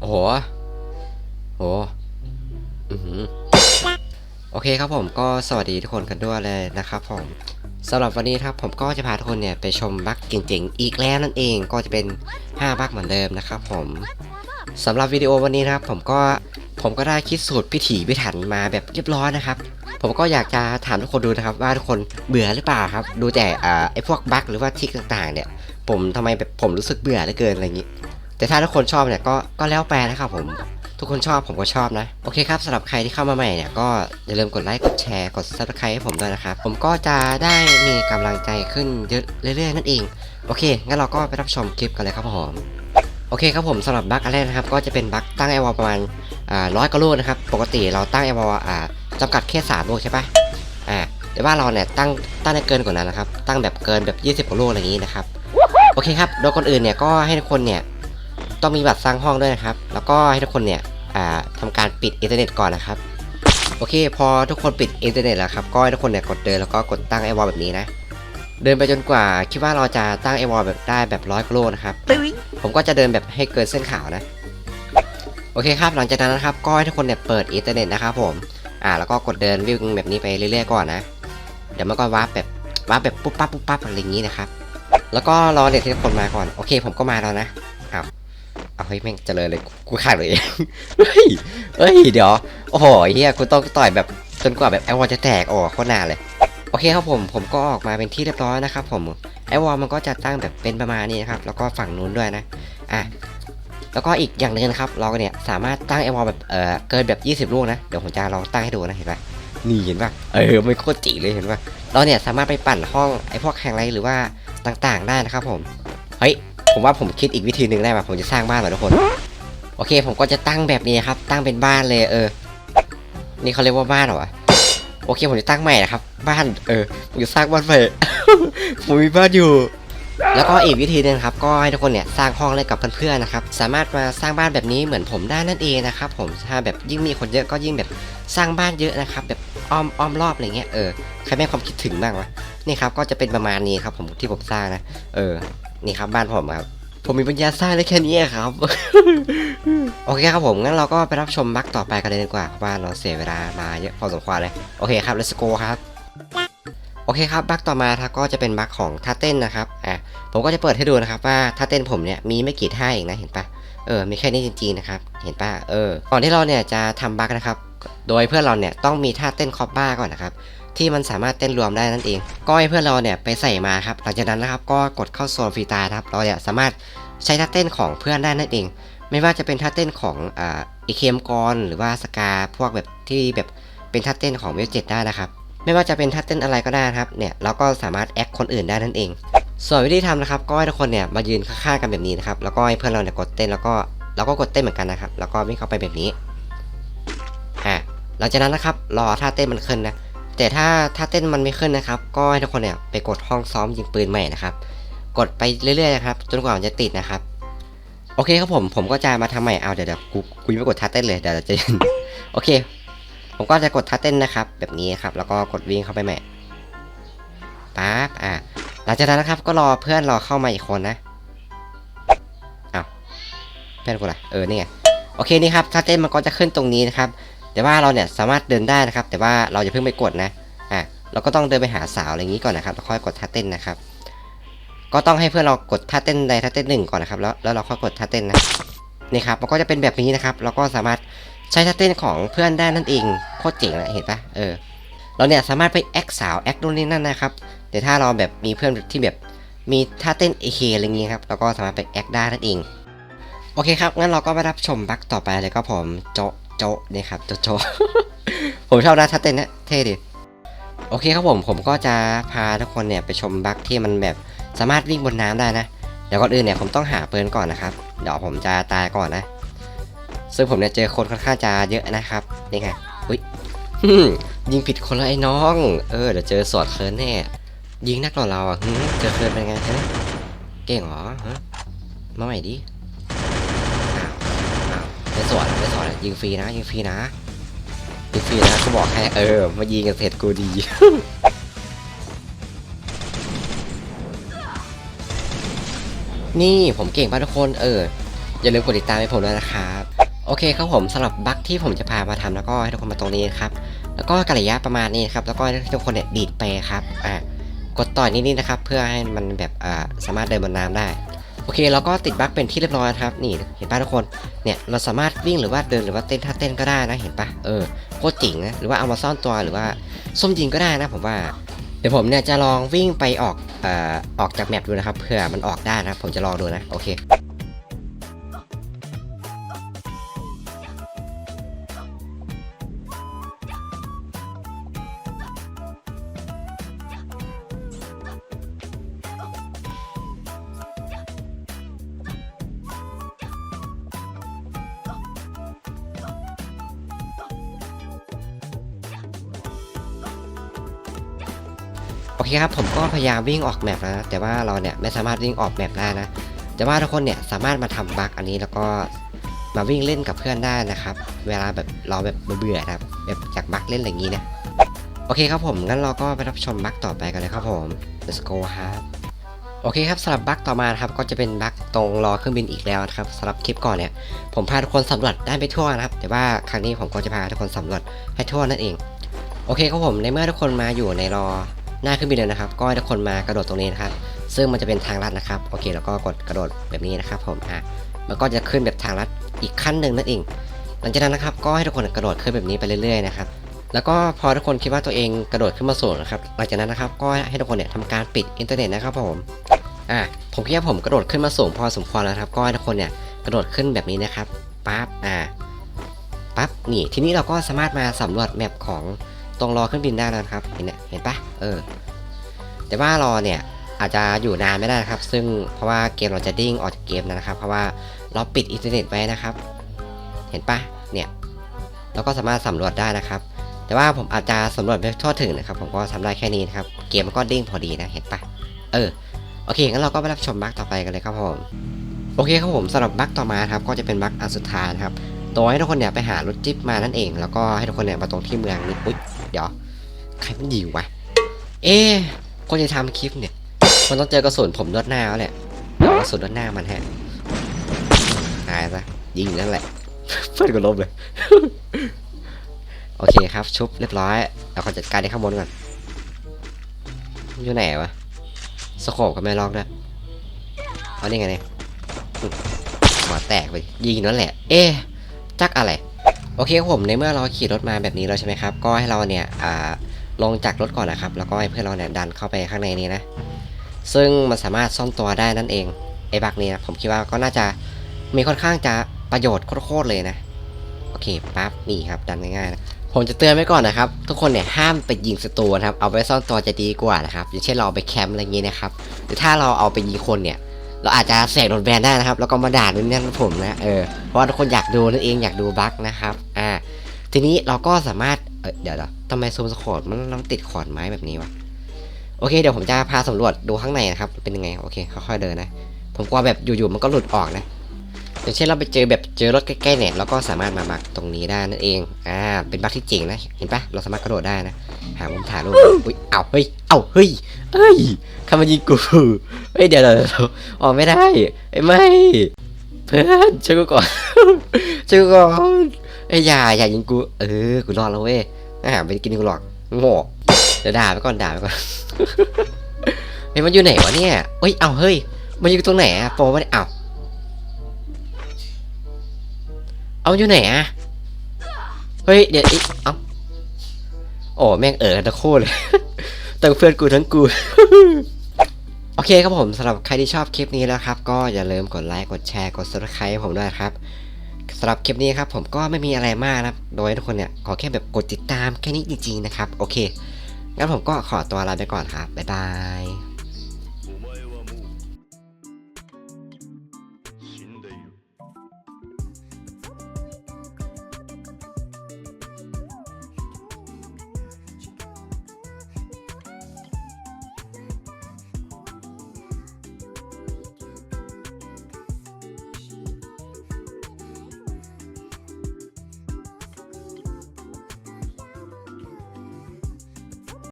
โอ้โหโหอือหือโอเคครับผมก็สวัสดีทุกคนกันด้วยเลยนะครับผมสำหรับวันนี้ครับผมก็จะพาทุกคนเนี่ยไปชมบั๊กเจ๋งๆอีกแล้วนั่นเองก็จะเป็น 5 บั๊กเหมือนเดิมนะครับผมสำหรับวิดีโอวันนี้นะครับผมก็ผมก็ได้คิดสูตรพิถีพิถันมาแบบเรียบร้อยนะครับ ผมก็อยากจะถามทุกคนดูนะครับ ว่าทุกคนเบื่อหรือเปล่าครับ ดูแต่อ่าไอ้พวกบั๊กหรือว่าทิกต่างๆ เนี่ย ผมทำไมแบบผมรู้สึกเบื่อเหลือเกินอะไรอย่างนี้ แต่ถ้าทุกคนชอบเนี่ยก็ก็แล้วไปนะครับผมทุกคนชอบผมก็ชอบนะ โอเคครับสำหรับใครที่เข้ามาใหม่เนี่ยก็อย่าลืมกดไลค์กดแชร์กด subscribe ให้ผมด้วยนะครับ ผมก็จะได้มีกำลังใจขึ้นเยอะเรื่อยๆนั่นเอง โอเค งั้นเราก็ไปรับชมคลิปกันเลยครับผมโอเคครับผมสำหรับบั๊กอันแรกนะครับ ก็จะเป็นบั๊กตั้งไอวอลประมาณร้อยกว่าลูกนะครับ ปกติเราตั้งไอวอลจำกัดแค่สามลูกใช่ปะอ่าแต่ว่าเราเนี่ยตั้งตั้งได้เกินกว่านั้นนะครับ ตั้งแบบเกินแบบ 20กว่าลูกอะไรอย่างนี้นะครับโอเคครับโดยคนอื่นเนี่ยก็ให้ทุกคนเนี่ย ต้องมีบัตรสร้างห้องด้วยนะครับ แล้วก็ให้ทุกคนเนี่ยอ่าทำการปิดอินเทอร์เน็ตก่อนนะครับ โอเค พอทุกคนปิดอินเทอร์เน็ตแล้วครับ ก็ให้ทุกคนเนี่ยกดเดินแล้วก็กดตั้งไอวอลแบบนี้นะ เดินไปจนกว่าคิดว่าเราจะตั้งไอวอลแบบได้แบบร้อยกิโลนะครับ ผมก็จะเดินแบบให้เกินเส้นขาวนะ โอเคครับ หลังจากนั้นนะครับ ก็ให้ทุกคนเนี่ยเปิดอินเทอร์เน็ตนะครับผม อ่า แล้วก็กดเดินวิ่งแบบนี้ไปเรื่อยๆก่อนนะ เดี๋ยวมันก็วาร์ปแบบวาร์ปแบบปุ๊บปั๊บปุ๊บปั๊บอะไรอย่างนี้นะครับ แล้วก็รอเด็กที่ทุกคนมาก่อน โอเค ผมก็มาแล้วนะ เอาเฮ้ยแม่งเจริญเลยกูขาดเลยเฮ้ยเฮ้ยเดี๋ยวโอ้โหเฮียกูต้องต่อยแบบจนกว่าแบบไอวอลจะแตกโอ้โคตรนานเลยโอเคครับผมผมก็ออกมาเป็นที่เรียบร้อยนะครับผมไอวอลมันก็จะตั้งแบบเป็นประมาณนี้นะครับแล้วก็ฝั่งนู้นด้วยนะอะแล้วก็อีกอย่างหนึ่งนะครับเราเนี่ยสามารถตั้งไอวอลแบบเออเกินแบบ20ลูกนะเดี๋ยวผมจะลองตั้งให้ดูนะเห็นปะนี่เห็นปะเออไม่โคตรจีเลยเห็นปะเราเนี่ยสามารถไปปั่นห้องไอพวกแข่งไรหรือว่าต่างๆได้นะครับผมเฮ้ย ผมว่าผมคิดอีกวิธีหนึ่งได้ป่ะผมจะสร้างบ้านเหรอทุกคน โอเค ผมก็จะตั้งแบบนี้ครับ ตั้งเป็นบ้านเลยเออ นี่เขาเรียกว่าบ้านเหรอวะโอเค ผมจะตั้งใหม่นะครับ บ้านเออผมจะสร้างบ้านใหม่ผมมีบ้านอยู่ แล้วก็อีกวิธีหนึงครับ ก็ให้ทุกคนเนี่ยสร้างห้องเล่นกับเพื่อนๆนะครับ สามารถมาสร้างบ้านแบบนี้เหมือนผมได้นั่นเองนะครับ ผมถ้าแบบยิ่งมีคนเยอะก็ยิ่งแบบสร้างบ้านเยอะนะครับ แบบอ้อมอ้อมรอบอะไรเงี้ยเออใครไม่ความคิดถึงบ้างวะนี่ครับก็จะเป็นประมาณนี้ครับ ผมที่ผมสร้างนะ เออ นี่ครับบ้านผมครับ ผมมีปัญญาสร้างได้แค่นี้ครับ โอเคครับผมงั้นเราก็ไปรับชมบั๊กต่อไปกันเลยดีกว่าเพราะว่าเราเสียเวลามาเยอะพอสมควรเลยโอเคครับ let's go ครับโอเคครับบั๊กต่อมาครับก็จะเป็นบั๊กของท่าเต้นนะครับอะผมก็จะเปิดให้ดูนะครับว่าท่าเต้นผมเนี่ยมีไม่กี่ท่าเองนะเห็นปะเออมีแค่นี้จริงๆนะครับเห็นปะเออก่อนที่เราเนี่ยจะทำบั๊กนะครับ โดยเพื่อนเราเนี่ยต้องมีท่าเต้นคอปบ้าก่อนนะครับ ที่มันสามารถเต้นรวมได้นั่นเอง ก็ให้เพื่อนเราเนี่ยไปใส่มาครับหลังจากนั้นนะครับก็กดเข้าโซนฟรีตาครับเราเนี่ยสามารถใช้ท่าเต้นของเพื่อนได้นั่นเอง ไม่ว่าจะเป็นท่าเต้นของอ่าอีเคมกรหรือว่าสกาพวกแบบที่แบบเป็นท่าเต้นของเวลเจ็ดได้นะครับ ไม่ว่าจะเป็นท่าเต้นอะไรก็ได้นะครับเนี่ยเราก็สามารถแอคคนอื่นได้นั่นเอง ส่วนวิธีทำนะครับก็ให้ทุกคนเนี่ยมายืนข้างๆกันแบบนี้นะครับแล้วก็ให้เพื่อนเราเนี่ยกดเต้นแล้วก็เราก็กดเต้นเหมือนกันนะครับแล้วก็วิ่งเข้าไปแบบนี้อ่าหลังจากนั้นนะครับรอท่าเต้นมันขึ้นนะ แต่ถ้าถ้าเต้นมันไม่ขึ้นนะครับ ก็ให้ทุกคนเนี่ยไปกดห้องซ้อมยิงปืนใหม่นะครับ กดไปเรื่อยๆนะครับจนกว่ามันจะติดนะครับ โอเคครับผมผมก็จะมาทำใหม่เอาเดี๋ยวเดี๋ยวกูกูยังไม่กดท่าเต้นเลยเดี๋ยวจะโอเค ผมก็จะกดท่าเต้นนะครับ แบบนี้ครับ แล้วก็กดวิ่งเข้าไปใหม่ปั๊บอ่าหลังจากนั้นนะครับ ก็รอเพื่อนรอเข้ามาอีกคนนะอ้าวเพื่อนกูล่ะเออนี่ไงโอเคนี่ครับท่าเต้นมันก็จะขึ้นตรงนี้นะครับ แต่ว่าเราเนี่ยสามารถเดินได้นะครับ แต่ว่าเราจะเพิ่งไปกดนะอะเราก็ต้องเดินไปหาสาวอะไรอย่างนี้ก่อนนะครับแล้วค่อยกดท่าเต้นนะครับ ก็ต้องให้เพื่อนเรากดท่าเต้นใดท่าเต้นหนึ่งก่อนนะครับแล้วแล้วเราค่อยกดท่าเต้นนะนี่ครับมันก็จะเป็นแบบนี้นะครับ เราก็สามารถใช้ท่าเต้นของเพื่อนได้นั่นเองโคตรเจ๋งนะเห็นปะเออเราเนี่ยสามารถไปแอคสาวแอคนู่นนี่นั่นนะครับแต่ถ้าเราแบบมีเพื่อนที่แบบมีท่าเต้นเอเคอะไรอย่างนี้ครับเราก็สามารถไปแอคได้นั่นเอง โอเคครับงั้นเราก็ไปรับชมบัคต่อไปเลยก็ผมโจ โจะนี่ครับโจโจผมชอบนะท่าเต้นนะเท่ดีโอเคครับผมผมก็จะพาทุกคนเนี่ยไปชมบัคที่มันแบบสามารถวิ่งบนน้ำได้นะเดี๋ยวก่อนอื่นเนี่ยผมต้องหาปืนก่อนนะครับเดี๋ยวผมจะตายก่อนนะ ซึ่งผมเนี่ยเจอคนค่อนข้างจะเยอะนะครับนี่ไงอุ้ยยิงผิดคนละไอ้น้อง เออเดี๋ยวเจอสวดเคิร์นแน่ยิงนักต่อเราอะเจอเคิร์นเป็นไงฮะเก่งเหรอฮะมาใหม่ดิ ไม่สวดไม่สวดยิงฟรีนะยิงฟรีนะยิงฟรีนะกูบอกให้เออมายิงกันเสร็จกูดีนี่ผมเก่งป่ะทุกคนเออ อย่าลืมกดติดตามให้ผมด้วยนะครับ โอเคครับผมสำหรับบั๊กที่ผมจะพามาทำแล้วก็ให้ทุกคนมาตรงนี้นะครับ แล้วก็กระยะประมาณนี้ครับ แล้วก็ให้ทุกคนเนี่ยดีดไปครับอ่ากดต่อยนิดๆนะครับ เพื่อให้มันแบบอ่าสามารถเดินบนน้ำได้ โอเคเราก็ติดบั๊กเป็นที่เรียบร้อยนะครับนี่เห็นป่ะทุกคนเนี่ยเราสามารถวิ่งหรือว่าเดินหรือว่าเต้นท่าเต้นก็ได้นะเห็นปะเออโคตรจริงนะหรือว่าเอามาซ่อนตัวหรือว่าส้มยิงก็ได้นะผมว่าเดี๋ยวผมเนี่ยจะลองวิ่งไปออกเอ่อออกจากแมปดูนะครับเผื่อมันออกได้นะผมจะลองดูนะโอเค โอเคครับผมก็พยายามวิ่งออกแมปนะแต่ว่าเราเนี่ยไม่สามารถวิ่งออกแมปได้นะ แต่ว่าทุกคนเนี่ยสามารถมาทำบั๊กอันนี้แล้วก็มาวิ่งเล่นกับเพื่อนได้นะครับ เวลาแบบเราแบบเบื่อนะครับแบบจากบั๊กเล่นอะไรอย่างนี้นะโอเคครับผมงั้นเราก็ไปรับชมบั๊กต่อไปกันเลยครับผม let's go ครับโอเคครับสำหรับบั๊กต่อมาครับก็จะเป็นบั๊กตรงรอเครื่องบินอีกแล้วนะครับสำหรับคลิปก่อนเนี่ยผมพาทุกคนสำรวจได้ไปทั่วนะครับ แต่ว่าครั้งนี้ผมก็จะพาทุกคนสำรวจให้ทั่วนั่นเอง โอเคครับผมในเมื่อทุกคนมาอยู่ในรอ หน้าเครื่องบินเลยนะครับ ก็ให้ทุกคนมากระโดดตรงนี้นะครับ ซึ่งมันจะเป็นทางลัดนะครับ โอเค แล้วก็กดกระโดดแบบนี้นะครับ ผมอะมันก็จะขึ้นแบบทางลัดอีกขั้นหนึ่งนั่นเอง หลังจากนั้นนะครับ ก็ให้ทุกคนกระโดดขึ้นแบบนี้ไปเรื่อยๆนะครับ แล้วก็พอทุกคนคิดว่าตัวเองกระโดดขึ้นมาสูงนะครับ หลังจากนั้นนะครับ ก็ให้ทุกคนเนี่ยทำการปิดอินเทอร์เน็ตนะครับผม อะ ผมคิดว่าผมกระโดดขึ้นมาสูงพอสมควรแล้วครับ ก็ให้ทุกคนเนี่ยกระโดดขึ้นแบบนี้นะครับ ปั๊บ อ่าปั๊บ นี่ ทีนี้เราก็สามารถมาสำรวจแมปของ ตรงรอเครื่องบินได้นะครับเห็นเนี่ยเห็นปะเออ แต่ว่ารอเนี่ยอาจจะอยู่นานไม่ได้นะครับ ซึ่งเพราะว่าเกมเราจะดิ้งออกจากเกมนะครับ เพราะว่าเราปิดอินเทอร์เน็ตไว้นะครับ เห็นปะเนี่ยเราก็สามารถสำรวจได้นะครับ แต่ว่าผมอาจจะสำรวจไม่ทั่วถึงนะครับ ผมก็ทำได้แค่นี้นะครับ เกมมันก็ดิ้งพอดีนะ เห็นปะเออ โอเค งั้นเราก็ไปรับชมบั๊กต่อไปกันเลยครับผม โอเคครับผมสำหรับบั๊กต่อมาครับ ก็จะเป็นบั๊กอันสุดท้ายนะครับตัวให้ทุกคนเนี่ยไปหารถจิ๊บมานั่นเอง แล้วก็ให้ทุกคนเนี่ยมาตรงที่เมืองนี้อุ๊ย เดี๋ยว ใครมันยิงวะ เอ๊ะคนจะทำคลิปเนี่ย มันต้องเจอกระสุนผมลวดหน้าแล้วแหละเดี๋ยวกระสุนลวดหน้ามันฮะหายซะยิงนั่นแหละเพื่อนก็ล้มเลย โอเคครับ ชุบเรียบร้อยเราก็จัดการในข้างบนก่อนอยู่ไหนวะสโคปก็ไม่ลอกด้วยเอานี่ไงเนี่ยอืมหัวแตกไปยิงนั่นแหละ เอ๊ะจักอะไร โอเคครับผมในเมื่อเราขี่รถมาแบบนี้แล้วใช่ไหมครับ ก็ให้เราเนี่ยลงจากรถก่อนนะครับ แล้วก็ให้เพื่อนเราเนี่ยดันเข้าไปข้างในนี้นะ ซึ่งมันสามารถซ่อนตัวได้นั่นเองไอ้บักนี้นะผมคิดว่าก็น่าจะมีค่อนข้างจะประโยชน์โคตรๆเลยนะ โอเคปั๊บนี่ครับดันง่ายๆนะผมจะเตือนไว้ก่อนนะครับ ทุกคนเนี่ยห้ามไปยิงศัตรูนะครับเอาไว้ซ่อนตัวจะดีกว่านะครับอย่างเช่นเราไปแคมป์อะไรอย่างงี้นะครับหรือถ้าเราเอาไปยิงคนเนี่ย เราอาจจะเสกโดนแบนได้นะครับ แล้วก็มาด่าด้วยนั่นผมนะเออเพราะว่าทุกคนอยากดูนั่นเองอยากดูบั๊กนะครับอ่าทีนี้เราก็สามารถเออเดี๋ยวเดี๋ยวทำไมซูมสโคดมันต้องติดขอนไม้แบบนี้วะโอเคเดี๋ยวผมจะพาสำรวจดูข้างในนะครับเป็นยังไงโอเคค่อยๆเดินนะ ผมกลัวแบบอยู่ๆมันก็หลุดออกนะอย่างเช่นเราไปเจอแบบเจอรถใกล้ๆเนี่ยเราก็สามารถมาบักตรงนี้ได้นั่นเองอ่าเป็นบักที่เจ๋งนะเห็นปะเราสามารถกระโดดได้นะหามุมถ่ายรูปอุ้ยเอ้าเฮ้ยเอ้าเฮ้ย เฮ้ยใครมายิงกูเฮ้ยเดี๋ยวเดี๋ยวออกไม่ได้เอ้ยไม่เพื่อนช่วยกูก่อนช่วยกูก่อนเอ้ยอย่าอย่ายิงกูเออกูรอดแล้วเว้ยอ่าไปกินกูหรอกโง่เดี๋ยวด่าไปก่อนด่าไปก่อนเฮ้ยมันอยู่ไหนวะเนี่ยเฮ้ยเอาเฮ้ย มันอยู่ตรงไหนอะโปรไม่ได้เอาเอาอยู่ไหนอะเฮ้ยเดี๋ยวอีเอ้าโอ้แม่งเออกันทั้งคู่เลย ทั้งเพื่อนกูทั้งกูโอเคครับผมสำหรับใครที่ชอบคลิปนี้นะครับ ก็อย่าลืมกดไลค์กดแชร์กด subscribe ให้ผมด้วยครับสำหรับคลิปนี้ครับผมก็ไม่มีอะไรมากนะครับโดยทุกคนเนี่ยขอแค่แบบกดติดตามแค่นี้จริงๆนะครับ โอเคงั้นผมก็ขอตัวลาไปก่อนครับบ๊ายบาย